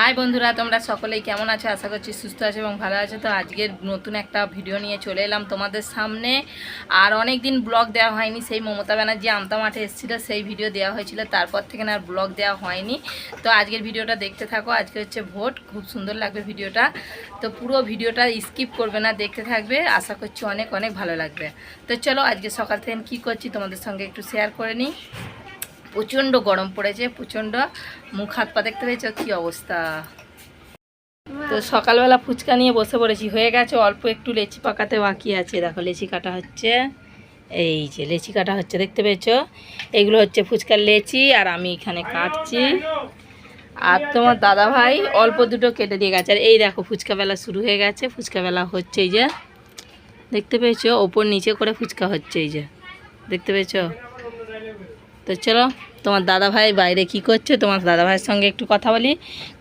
High বন্ধুরা, তোমরা সকলেই কেমন আছো? আশা করছি সুস্থ আছো এবং ভালো আছো। তো আজকের নতুন একটা ভিডিও নিয়ে চলে এলাম তোমাদের সামনে। আর অনেক দিন ব্লগ দেওয়া হয়নি, সেই মমতা ব্যানার্জি আমতা মাঠে এসেছিল, সেই ভিডিও দেওয়া হয়েছিল। তারপর থেকে না আর ব্লগ দেওয়া হয়নি। তো আজকের ভিডিওটা দেখতে থাকো। আজকে হচ্ছে ভোট, খুব সুন্দর লাগবে ভিডিওটা তো পুরো ভিডিওটা স্কিপ করবে না, দেখতে থাকবে। আশা করছি অনেক অনেক ভালো লাগবে। তো চলো আজকে সকাল থেকে কী করছি, তোমাদের সঙ্গে একটু শেয়ার করে নিই। প্রচণ্ড গরম পড়েছে প্রচণ্ড মুখ হাত পা দেখতে পেয়েছ? কী অবস্থা? তো সকালবেলা ফুচকা নিয়ে বসে পড়েছি হয়ে গেছে অল্প একটু লেচি পাকাতে বাকি আছে। দেখো লেচি কাটা হচ্ছে। এই যে লেচি কাটা হচ্ছে দেখতে পেয়েছ? এগুলো হচ্ছে ফুচকার লেচি আর আমি এখানে কাটছি। আর তোমার দাদা ভাই অল্প দুটো কেটে দিয়ে গেছে। আর এই দেখো ফুচকা বেলা শুরু হয়ে গেছে ফুচকা বেলা হচ্ছে এই যে। দেখতে পেয়েছ? ওপর নিচে করে ফুচকা হচ্ছে এই যে। দেখতে পেয়েছ? তো চলো তোমার দাদা ভাই বাইরে কি করছে তোমার দাদা ভাইয়ের সঙ্গে একটু কথা বলি।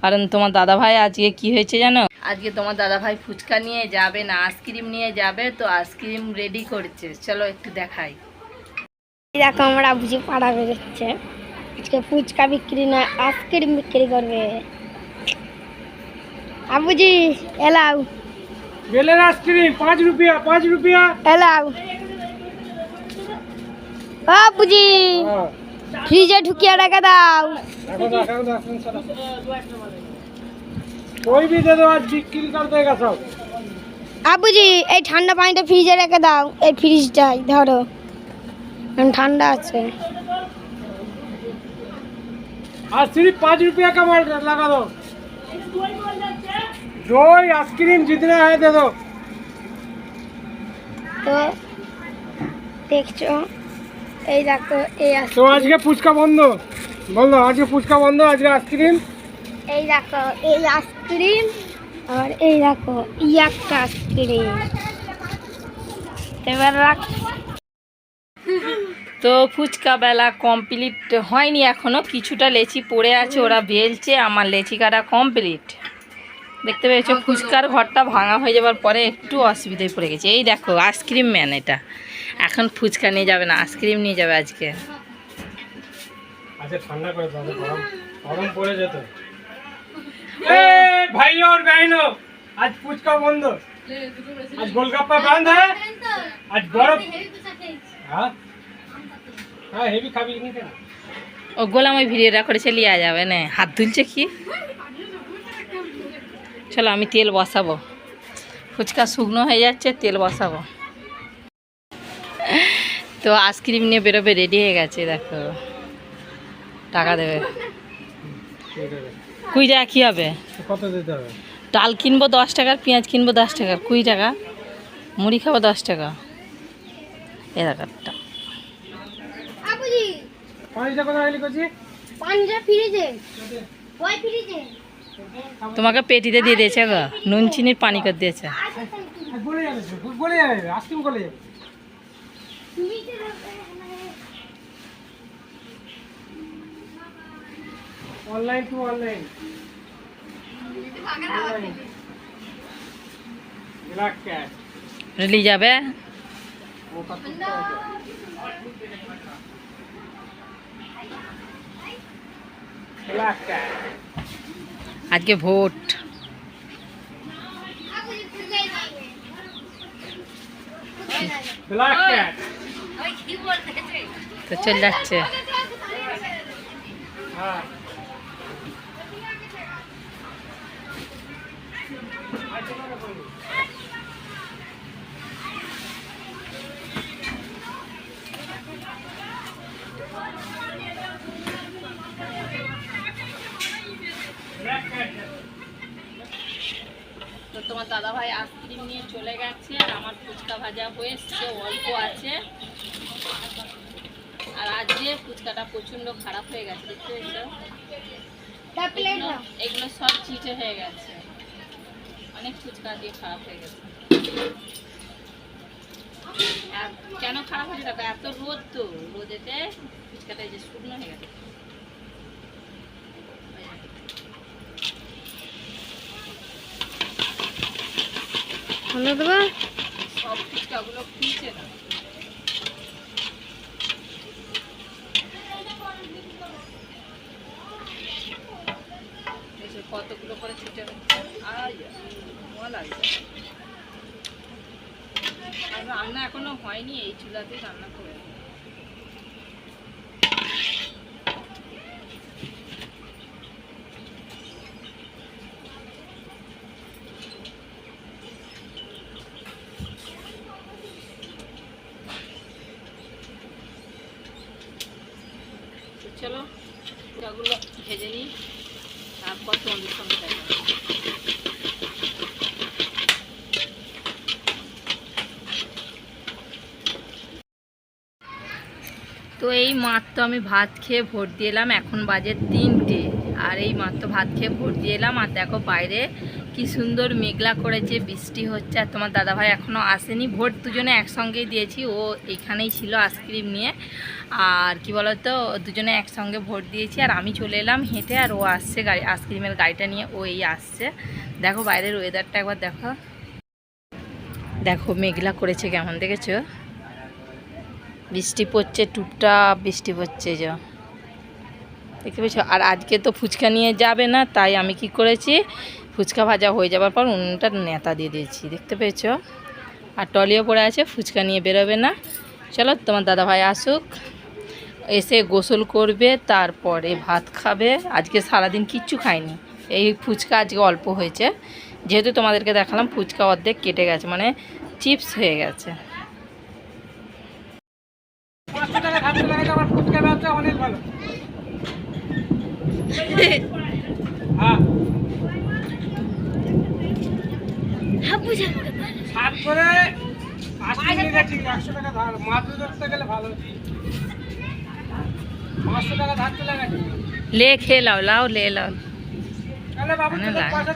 কারণ তোমার দাদা ভাই আজকে কি হয়েছে জানো? আজকে তোমার দাদা ভাই ফুচকা নিয়ে যাবে না আইসক্রিম নিয়ে যাবে তো আইসক্রিম রেডি করছে। চলো একটু দেখাই। দেখো আমরা বুঝি পাড়া বেরোচ্ছে। আজকে ফুচকা বিক্রি না আইসক্রিম বিক্রি করবে। আবুজি এলাও। বেলের আইসক্রিম পাঁচ রুপিয়া পাঁচ রুপিয়া। এলাও। आज बिक्री कर देगा सब আবুজি এই ঠান্ডা পানিটা ফ্রিজে রেখে দাও এই ফ্রিজটাই ধরো এখন ঠান্ডা আছে आज सिर्फ पाँच रुपया का माल लगा दो जो आइसक्रीम जितना है दे दो তো দেখছো এই দেখো এই তো আজকে ফুচকা বন্ধ। বন্ধ আজকে ফুচকা বন্ধ আজকে আইসক্রিম? এই দেখো এই আইসক্রিম আর এই দেখো ই একটা আইসক্রিম। এবার রাখ। তো ফুচকা বেলা কমপ্লিট হয়নি এখনও কিছুটা লেচি পড়ে আছে ওরা বেলছে আমার লেচি কাটা কমপ্লিট দেখতে পেয়েছ হ্যাঁ, ফুচকার হ্যাঁ। ঘরটা ভাঙা হয়ে যাওয়ার পরে একটু অসুবিধায় পড়ে গেছে। এই দেখো আইসক্রিম ম্যান এটা। এখন ফুচকা নিয়ে যাবে না আইসক্রিম নিয়ে যাবে আজকে। হ্যাঁ। ও গোলাম ওই ভিডিওটা করেছে লিয়া যাবে না। হাত ধুলছে কি? চলো আমি তেল বসাবো। ফুচকা শুকনো হয়ে যাচ্ছে তেল বসাবো। তো আইসক্রিম নিয়ে বেরোবে রেডি হয়ে গেছে দেখো। টাকা দেবে। কুড়ি টাকা কী হবে? কত দিতে হবে? ডাল কিনবো দশ টাকার পেঁয়াজ কিনবো দশ টাকার কুড়ি টাকা মুড়ি খাব দশ টাকা। এ টাকারটা পাঁচটা কথা হইলি করছি পাঞ্জা ফ্রিজে। ওই ফ্রিজে। তোমাকে পেটিতে দিয়ে দিয়েছে গো। নুন চিনির পানি করে দিয়েছে। বলে যাবে বলে যাবে আইসক্রিম বলে যাবে। তুমি অনলাইন টু অনলাইন। রিলি যাবে? ও কত ব্ল্যাক ক্যাট। আজকে ভোট ব্ল্যাক ক্যাট তো চলে যাচ্ছে হ্যাঁ তোমার দাদা ভাই আইসক্রিম নিয়ে চলে গেছে আর আমার ফুচকা ভাজা হয়ে এসছে অল্প আছে। আর আজকে ফুচকাটা প্রচণ্ড খারাপ হয়ে গেছে দেখতে এগুলো এগুলো সব চিটে হয়ে গেছে। অনেক ফুচকা দিয়ে খারাপ হয়ে গেছে। কেন খারাপ হয়েছে দেখো এত রোদ তো রোদেতে ফুচকাটা যে শুকনো হয়ে গেছে। ভালো দেবো। সব ফুচকাগুলো খুলছে না কতগুলো করে ছুটে আর রান্না এখনও হয়নি, এই চুলাতে রান্না করে পুরাগুলো ভেজে নিই। তারপর তোমাদের সঙ্গে দেখা তো এই মাত্র আমি ভাত খেয়ে ভোট দিয়ে এলাম। এখন বাজে তিনটে। আর এই মাত্র ভাত খেয়ে ভোট দিয়ে এলাম। আর দেখো বাইরে কি সুন্দর মেঘলা করেছে, বৃষ্টি হচ্ছে আর তোমার দাদাভাই এখনও আসেনি। ভোট দুজনে একসঙ্গেই দিয়েছি, ও এইখানেই ছিল আইসক্রিম নিয়ে। আর কি বলতো, দুজনে একসঙ্গে ভোট দিয়েছি আর আমি চলে এলাম হেঁটে আর ও আসছে গাড়ি, আইসক্রিমের গাড়িটা নিয়ে ও এই আসছে। দেখো বাইরের ওয়েদারটা একবার দেখো। দেখো মেঘলা করেছে কেমন, দেখেছ? বৃষ্টি পড়ছে টুপটা বৃষ্টি পড়ছে যা। দেখতে পেয়েছ? আর আজকে তো ফুচকা নিয়ে যাবে না, তাই আমি কি করেছি ফুচকা ভাজা হয়ে যাওয়ার পর উনুনটা নেতা দিয়ে দিয়েছি, দেখতে পেয়েছ? আর টলিও পড়ে আছে, ফুচকা নিয়ে বেরোবে না। চলো, তোমার দাদাভাই আসুক, এসে গোসল করবে, তারপরে ভাত খাবে। আজকে সারাদিন কিচ্ছু খায়নি এই ফুচকা আজকে অল্প হয়েছে। যেহেতু তোমাদেরকে দেখালাম, ফুচকা অর্ধেক কেটে গেছে মানে চিপস হয়ে গেছে। অনেক ভালো হ্যাঁ। সাত করে একশো টাকা ধার মাছ ধরতে গেলে ভালো। পাঁচশো টাকা ধার চলে গেছে। লে খেয়ে লাও লাও লে লাও। তাহলে বাবু মানে পয়সা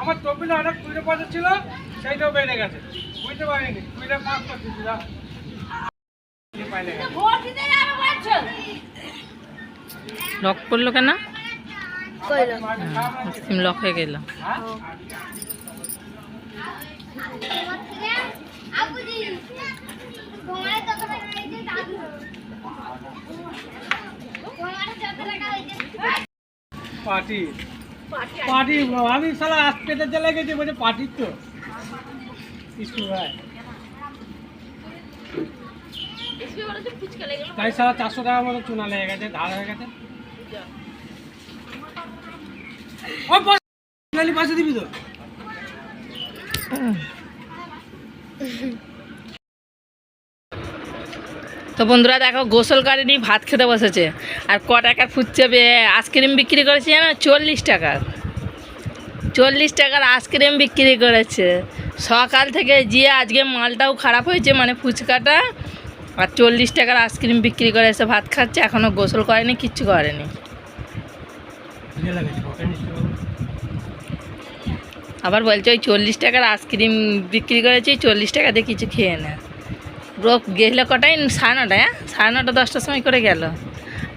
আমার অনেক কুড়ি পয়সা ছিল সেইটাও বেড়ে গেছে। বুঝতে পারিনি পাঁচ। লক করল কেন? লক? হয়ে গেল? পার্টি। পার্টি, আমি সালা চলে গেছি বলছে পার্টির তো। তাই সালা চারশো টাকার মতো চুনা লেগে গেছে, ধার হয়ে গেছে। ও পয়সা পয়সা দিবি তো। তো বন্ধুরা দেখো, গোসল করেনি ভাত খেতে বসেছে। আর ক টাকার ফুচছে আইসক্রিম বিক্রি করেছে জানো? চল্লিশ টাকার। চল্লিশ টাকার আইসক্রিম বিক্রি করেছে। সকাল থেকে যে আজকে মালটাও খারাপ হয়েছে মানে ফুচকাটা। আর চল্লিশ টাকার আইসক্রিম বিক্রি করে এসে ভাত খাচ্ছে এখনও গোসল করেনি, কিচ্ছু করেনি। আবার বলছে, ওই চল্লিশ টাকার আইসক্রিম বিক্রি করেছি চল্লিশ টাকা দিয়ে কিছু খেয়ে না। রোগ গেলে কটাই সাড়ে নটায় হ্যাঁ? সাড়ে নটা, দশটার সময় করে গেল।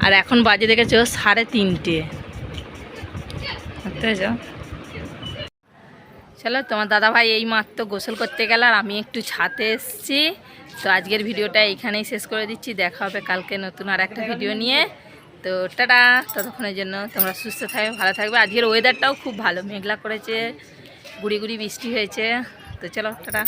আর এখন বাজে দেখেছ, সাড়ে তিনটে। পেরেছ? চলো, তোমার দাদা ভাই এই মাত্র গোসল করতে গেল, আর আমি একটু ছাতে এসেছি। তো আজকের ভিডিওটা এইখানেই শেষ করে দিচ্ছি। দেখা হবে কালকে নতুন আর একটা ভিডিও নিয়ে। তো টাটা, ততক্ষণের জন্য তোমরা সুস্থ থাকবে, ভালো থাকবে। আজকের ওয়েদারটাও খুব ভালো, মেঘলা করেছে। গুড়ি গুড়ি বৃষ্টি হয়েছে। তো চলো টাটা।